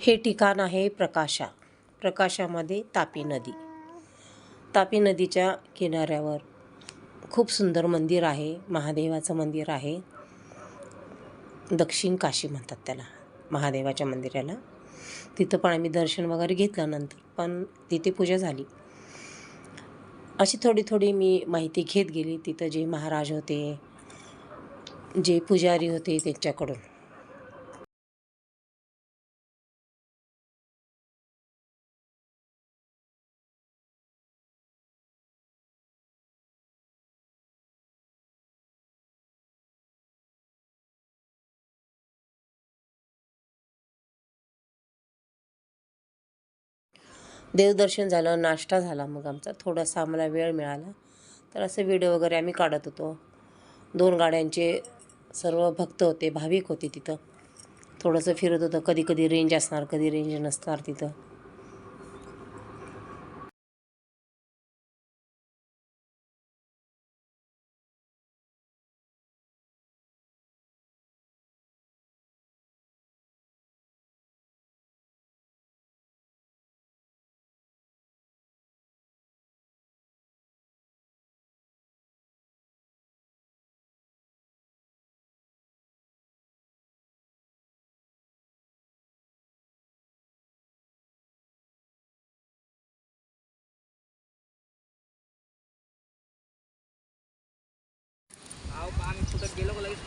हे ठिकाण आहे प्रकाशा प्रकाशामध्ये तापी नदी. तापी नदीच्या किनाऱ्यावर खूप सुंदर मंदिर आहे महादेवाचं मंदिर आहे. दक्षिण काशी म्हणतात त्याला महादेवाच्या मंदिराला. तिथं पण आम्ही दर्शन वगैरे घेतलं नंतर पण तिथे पूजा झाली. अशी थोडी थोडी मी माहिती घेत गेली. तिथं जे महाराज होते जे पुजारी होते त्यांच्याकडून. देवदर्शन झालं नाश्ता झाला मग आमचा. थोडासा आम्हाला वेळ मिळाला. तर असं व्हिडिओ वगैरे आम्ही काढत होतो. दोन गाड्यांचे सर्व भक्त होते भाविक होते तिथं. थोडंसं फिरत होतं. कधी कधी रेंज असणार कधी रेंज नसणार तिथं.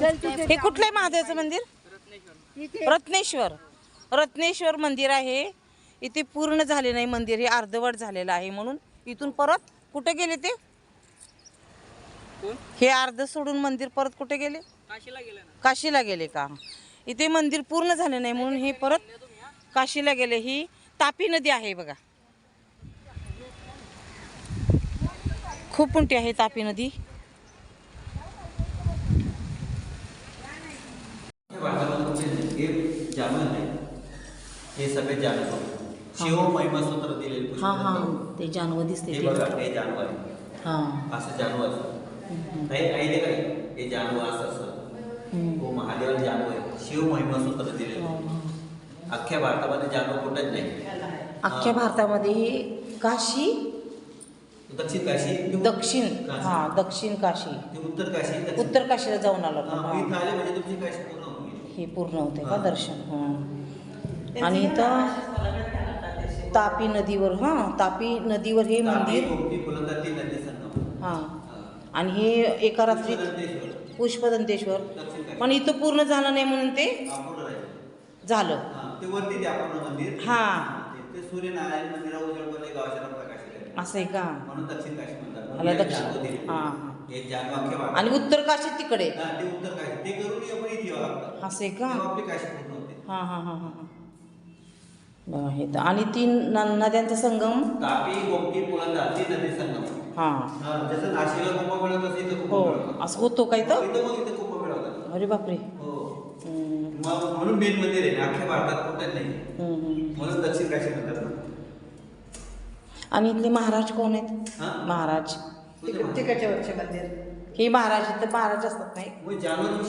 हे कुठलं आहे महादेवाचं मंदिर? रत्नेश्वर. रत्नेश्वर मंदिर आहे. इथे पूर्ण झाले नाही मंदिर हे अर्धवट झालेलं आहे म्हणून इथून परत कुठे गेले ते? हे अर्ध सोडून मंदिर परत कुठे गेले? काशीला गेले का? इथे मंदिर पूर्ण झाले नाही म्हणून हे परत काशीला गेले. ही तापी नदी आहे बघा. खूप मोठी आहे तापी नदी हे भारतामध्ये हे जानवर नाही हे सगळे जानवर शिव महिमा सूत्र दिलेले हां हां. ते जानवं दिसते हे ते. बघा हे जानवर आहे. हां. असं जानवर असतं. नाही ऐकले काय? हे जानवर असं असतं. हो महादेवाला जानवर आहे. शिव महिमा सूत्र दिलेले अख्ख्या भारतामध्ये जानवर कुठंच नाही. अख्ख्या भारतामध्ये काशी? दक्षिण काशी. दक्षिण. हा दक्षिण काशी. ते उत्तर काशी उत्तर काशीला जाऊन आलो हा, आपण. इथं आले म्हणजे तुमची काशी पूर्ण. हे पूर्ण होते का हा. दर्शन हं. आणि इथं तापी नदीवर हा तापी नदीवर हे मंदिर हा. आणि हे एका रात्रीत पुष्पदंतेश्वर. पण इथं पूर्ण झालं नाही म्हणून ते. झालं हा, मंदिर हा. सूर्यनारायण मंदिरावर आहे. असं आहे का मला दक्षिण- हे हा, हा. हे. आणि उत्तर काशी तिकडे. हा, असं का? हा हा हा हा हा हे. तर आणि तीन नद्यांचा संगम? तापी गोमती पुळंदा ती नदी संगम. हा. हा, जसं नाशिकला कुंभमेळा तसं इथं हो. कुंभमेळा होतो. असं होतो का इथं इथं मग इथं कुंभमेळा होता अरे बापरे. हो. म्हणून मेन मंदिर आहे. अख्ख्या भारतात नाही. म्हणून दक्षिण काशी म्हणतात आणि इथले महाराज कोण आहेत? हा? महाराज. तिकडे- तिकडच्या मंदिर हे महाराज इथं महाराज असतात नाही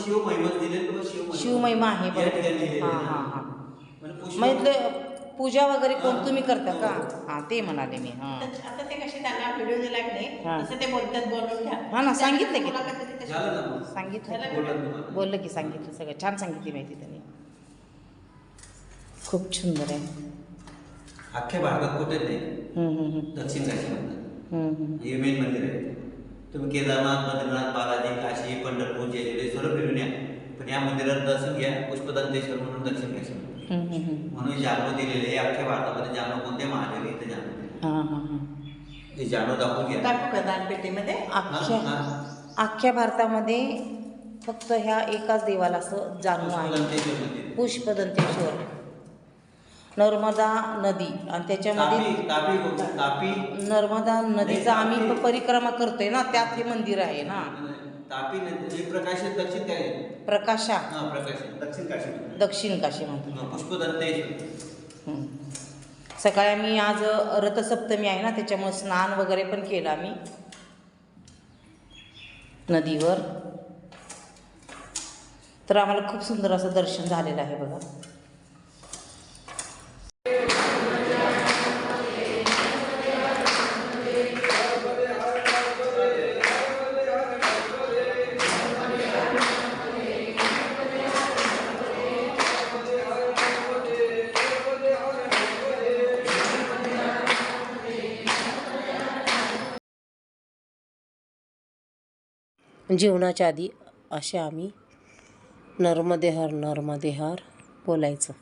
शिव महिमा दिले तो शिव महिमा. शिवमहिमा आहे या बरोबर ठिकाणी लिहिलेलं हा आहे. हा हा म्हणजे मग इथले पूजा वगैरे कोण हा. तुम्ही करता का हो. हा ते म्हणाले मी हा आता ते कसे त्यांना व्हिडिओ दिला की नाही हा. तसं ते बोलतात बोलून घ्या हा ना, सांगितलं की. मुलाखत दिली तशी. झालं ना मग. सांगितलं बोलला तुम्हाला. बोललं की सांगितलं सगळं छान सांगितली माहिती त्यांनी खूप सुंदर आहे अख्ख्या भारतात कुठेच नाही हम्म, हम्म, हम्म. दक्षिण काशी म्हणतात. हे मेन मंदिर आहे. तुम्ही केदारनाथ बद्रीनाथ बालाजी काशी पंढरपूर जेजुरी सर्व फिरून या. पण या मंदिरात दर्शन घ्या. पुष्पदंतेश्वर म्हणून हम्म, हम्म. म्हणून जानू दिलेले हे अख्ख्या भारतामध्ये जानू कोणते महादेव इथे हा हा हा. ते जानू दाखवून घ्या. टाकू का दानपेटीमध्ये अख्ख्या अख्ख्या भारतामध्ये फक्त ह्या एकाच देवाला असं जाणू आहे पुष्पदंतेश्वर मंदिर. पुष्पदंतेश्वर. नर्मदा नदी आणि त्याच्यामध्ये तापी तापी बोलतात, तापी. नर्मदा नदीचा आम्ही प- परिक्रमा करतोय ना त्यात हे मंदिर आहे ना. तापी नदी हे प्रकाश आहे, दक्षिण काय प्रकाशा हा प्रकाश आहे, दक्षिण काशी. दक्षिण काशी म्हणतो हा, पुष्पदंतेश्वर हम्म. सकाळी आम्ही आज रथसप्तमी आहे ना त्याच्यामुळे स्नान वगैरे पण केलं आम्ही. नदीवर. तर आम्हाला खूप सुंदर असं दर्शन झालेलं आहे बघा. जेवणाच्या आधी असे आम्ही नर्मदे हर नर्मदे हर बोलायचं.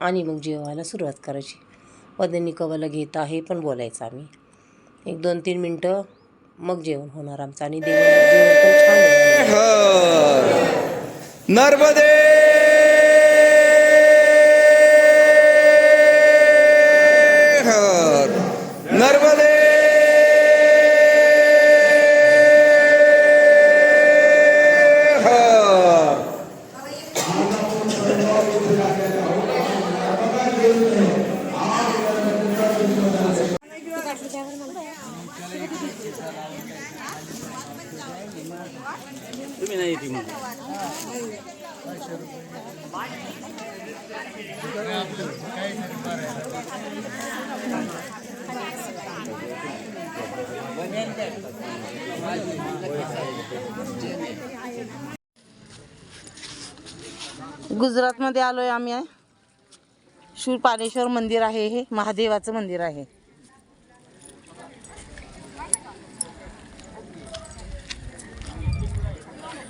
आणि मग जेवायला सुरुवात करायची. वदनी कवलं घेत आहे पण बोलायचं आम्ही. एक दोन तीन मिनटं मग जेवण होणार आमचं. आणि देव जेवण पण छान नर्मदे! हर नर्मदे! गुजरातमध्ये आलो आहे आम्ही. शूरपाणेश्वर मंदिर आहे हे महादेवाचं मंदिर आहे.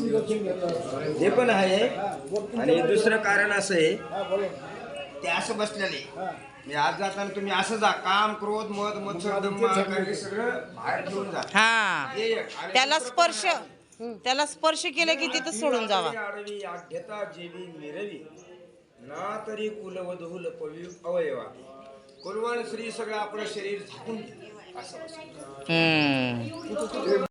हे पण आहे आणि दुसरं कारण असं आहे ते असं बसलेले मी आज जाताना तुम्ही असं जा काम क्रोध मध मत्सर अहंकार हे सगळं बाहेर ठेवून जा हा हे एक. आणि त्याला स्पर्श त्याला स्पर्श केलं की तिथं सोडून जावा आडवी आढ्यता जेवी मिरवी ना तरी कुलवधू लपवी अवयवा कुलवण श्री सगळं आपलं शरीर झाकून. असं बसलं. हम्म